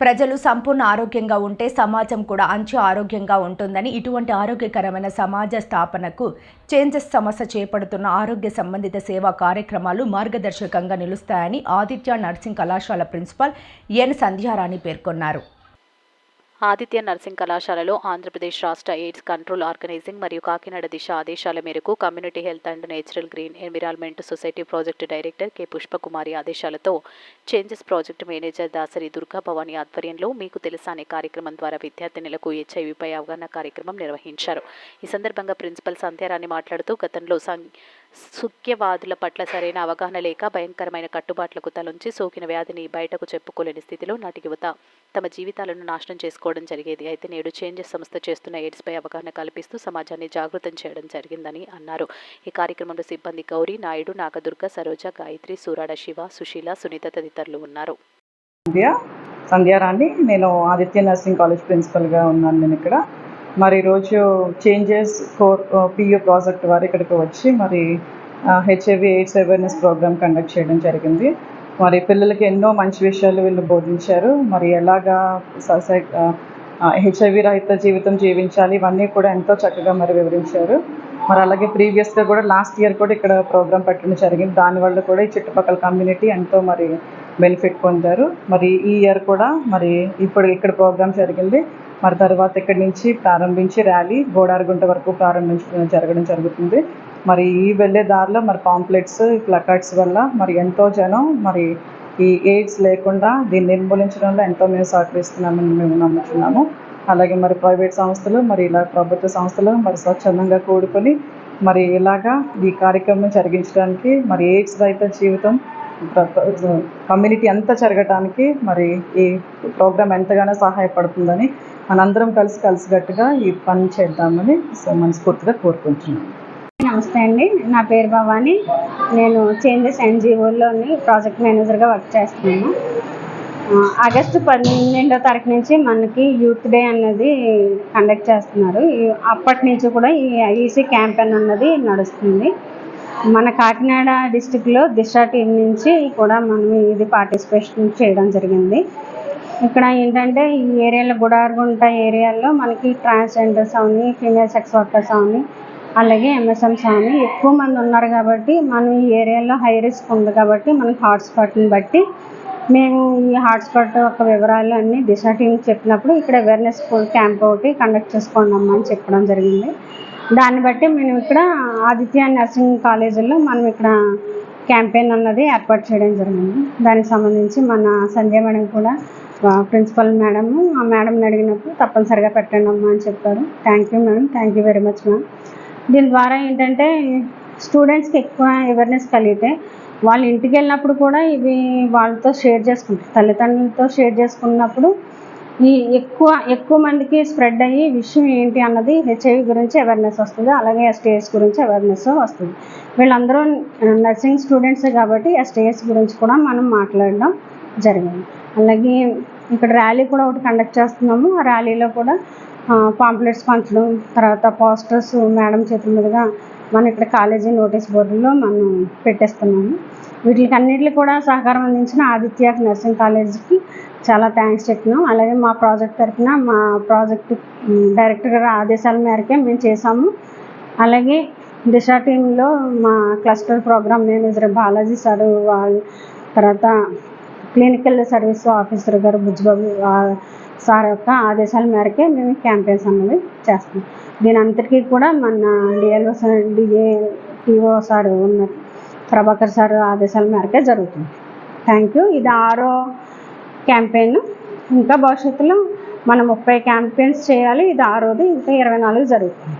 ప్రజలు సంపూర్ణ ఆరోగ్యంగా ఉంటే సమాజం కూడా అంచు ఆరోగ్యంగా ఉంటుందని ఇటువంటి ఆరోగ్యకరమైన సమాజ స్థాపనకు చేంజెస్ సమస్య చేపడుతున్న ఆరోగ్య సంబంధిత సేవా కార్యక్రమాలు మార్గదర్శకంగా నిలుస్తాయని ఆదిత్య నర్సింగ్ కళాశాల ప్రిన్సిపాల్ ఎన్ సంధ్యారాణి పేర్కొన్నారు. ఆదిత్య నర్సింగ్ కళాశాలలో ఆంధ్రప్రదేశ్ రాష్ట్ర ఎయిడ్స్ కంట్రోల్ ఆర్గనైజింగ్ మరియు కాకినాడ దిశ ఆదేశాల మేరకు community health and natural green environment society project director K. Pushpakumari ఆదేశాలతో changes project manager Dasari Durga Bhavani ఆధ్వర్యంలో మీకు తెలుసా అనే కార్యక్రమం ద్వారా విద్యార్థినులకు హెచ్ఐవిపై అవగాహన కార్యక్రమం నిర్వహించారు. ఈ సందర్భంగా ప్రిన్సిపల్ సంధ్యారాణి మాట్లాడుతూ గతంలో సం సుఖ్యవాదుల పట్ల సరైన అవగాహన లేక భయంకరమైన కట్టుబాట్లకు తలొంచి సోకిన వ్యాధిని బయటకు చెప్పుకోలేని స్థితిలో నాటి యువత తమ జీవితాలను నాశనం చేసుకోవడం జరిగేది. అయితే నేడు చేంజెస్ సంస్థ చేస్తున్న ఎయిడ్స్పై అవగాహన కల్పిస్తూ సమాజాన్ని జాగృతం చేయడం జరిగిందని అన్నారు. ఈ కార్యక్రమంలో సిబ్బంది గౌరీ నాయుడు నాగదుర్గ సరోజ గాయత్రి సూరాడ శివ సుశీల సునీత తదితరులు ఉన్నారు. సంధ్యారాణి నేను ఆదిత్య నర్సింగ్ కాలేజ్ ప్రిన్సిపల్గా ఉన్నాను నేను ఇక్కడ. మరి ఈరోజు చేంజెస్ కోర్ పియూ ప్రాజెక్ట్ వారు ఇక్కడికి వచ్చి మరి HIV AIDS awareness program conduct చేయడం జరిగింది. మరి పిల్లలకి ఎన్నో మంచి విషయాలు వీళ్ళు బోధించారు. మరి ఎలాగా సొసై హెచ్ఐవి రహిత జీవితం జీవించాలి ఇవన్నీ కూడా ఎంతో చక్కగా మరి వివరించారు. మరి అలాగే ప్రీవియస్గా కూడా లాస్ట్ ఇయర్ కూడా ఇక్కడ ప్రోగ్రామ్ పెట్టడం జరిగింది. దానివల్ల కూడా ఈ చుట్టుపక్కల కమ్యూనిటీ ఎంతో మరి బెనిఫిట్ పొందారు. మరి ఈ ఇయర్ కూడా మరి ఇప్పుడు ఇక్కడ ప్రోగ్రామ్ జరిగింది. మరి తర్వాత ఇక్కడి నుంచి ప్రారంభించి ర్యాలీ గోడారగుంట వరకు ప్రారంభించడం జరగడం జరుగుతుంది. మరి ఈ వెళ్ళే దారిలో మరి పాంప్లెట్స్ ప్లకార్డ్స్ వల్ల మరి ఎంతో జనం మరి ఈ ఎయిడ్స్ లేకుండా దీన్ని నిర్మూలించడంలో ఎంతో మేము సహకరిస్తున్నామని మేము నమ్ముతున్నాము అలాగే మరి ప్రైవేట్ సంస్థలు మరి ఇలా ప్రభుత్వ సంస్థలు మరి స్వచ్ఛందంగా కూడుకొని మరి ఇలాగా ఈ కార్యక్రమం జరిగించడానికి మరి ఎయిడ్స్ రహిత జీవితం కమ్యూనిటీ అంతా జరగటానికి మరి ఈ ప్రోగ్రామ్ ఎంతగానో సహాయపడుతుందని మనందరం కలిసి కలిసికట్టుగా ఈ పని చేద్దామని మనస్ఫూర్తిగా కోరుకుంటున్నాను నమస్తే అండి. నా పేరు భవాని. నేను చేంజెస్ ఎన్జిఓలోని ప్రాజెక్ట్ మేనేజర్గా వర్క్ చేస్తున్నాను. ఆగస్టు పన్నెండో తారీఖు నుంచి మనకి యూత్ డే అన్నది కండక్ట్ చేస్తున్నారు. అప్పటి నుంచి కూడా ఈ ఐఈసీ క్యాంపెయిన్ అన్నది నడుస్తుంది. మన కాకినాడ డిస్టిక్లో దిశ టీం నుంచి కూడా మనం ఇది పార్టిసిపేషన్ చేయడం జరిగింది. ఇక్కడ ఏంటంటే ఈ ఏరియాలో గుడారుగుంట ఏరియాలో మనకి ట్రాన్స్జెండర్స్ అవని ఫీమేల్ సెక్స్ వర్కర్స్ అవని అలాగే ఎంఎస్ఎంస్ అవని ఎక్కువ మంది ఉన్నారు కాబట్టి మనం ఈ ఏరియాలో హై రిస్క్ ఉంది కాబట్టి మనకి హాట్స్పాట్ని బట్టి మేము ఈ హాట్స్పాట్ యొక్క వివరాలు అన్నీ దిశ టీం చెప్పినప్పుడు ఇక్కడ అవేర్నెస్ క్యాంప్ ఒకటి కండక్ట్ చేసుకోండి అని చెప్పడం జరిగింది. దాన్ని బట్టి మేము ఇక్కడ ఆదిత్య నర్సింగ్ కాలేజీలో మనం ఇక్కడ క్యాంపెయిన్ అన్నది ఏర్పాటు చేయడం జరిగింది. దానికి సంబంధించి మన సంజయ్ మేడం కూడా ప్రిన్సిపల్ మేడం ఆ మేడంని అడిగినప్పుడు తప్పనిసరిగా పెట్టండి అమ్మా అని చెప్పారు. Thank you madam thank you very much ma'am దీని ద్వారా ఏంటంటే స్టూడెంట్స్కి ఎక్కువ అవేర్నెస్ కలిగితే వాళ్ళు ఇంటికి వెళ్ళినప్పుడు కూడా ఇవి వాళ్ళతో షేర్ చేసుకుంటారు. తల్లిదండ్రులతో షేర్ చేసుకున్నప్పుడు ఈ ఎక్కువ ఎక్కువ మందికి స్ప్రెడ్ అయ్యి విషయం ఏంటి అన్నది హెచ్ఐవి గురించి అవేర్నెస్ వస్తుంది. అలాగే ఎస్టీఎస్ గురించి అవేర్నెస్ వస్తుంది. వీళ్ళందరూ నర్సింగ్ స్టూడెంట్సే కాబట్టి ఎస్టీఎస్ గురించి కూడా మనం మాట్లాడడం జరిగింది. అలాగే ఇక్కడ ర్యాలీ కూడా ఒకటి కండక్ట్ చేస్తున్నాము. ఆ ర్యాలీలో కూడా పాంప్లెట్స్ పంచడం తర్వాత పోస్టర్స్ మేడం చేతుల మీదుగా మనం ఇక్కడ కాలేజీ నోటీస్ బోర్డులో మనం పెట్టేస్తున్నాము. వీటికి అన్నిటికీ కూడా సహకారం అందించిన ఆదిత్య నర్సింగ్ కాలేజీకి చాలా థ్యాంక్స్ చెప్తున్నాం అలాగే మా ప్రాజెక్ట్ తరఫున మా ప్రాజెక్ట్ డైరెక్టర్ గారి ఆదేశాల మేరకే మేము చేసాము అలాగే దిశ టీంలో మా cluster program manager Balaji sir వాళ్ళ తర్వాత క్లినికల్ సర్వీస్ ఆఫీసర్ గారు బుజ్జిబాబు సార్ యొక్క ఆదేశాల మేరకే మేము క్యాంపెయిన్స్ అన్నది చేస్తాం. దీని అంతటికీ కూడా మన DLO sir DA TO sir ఉన్న ప్రభాకర్ సార్ ఆదేశాల మేరకే జరుగుతుంది. థ్యాంక్ యూ ఇది ఆరో క్యాంపెయిన్. ఇంకా భవిష్యత్తులో మనం ముప్పై క్యాంపెయిన్స్ చేయాలి. ఇది ఆరోది ఇంకా ఇరవై నాలుగు జరుగుతుంది.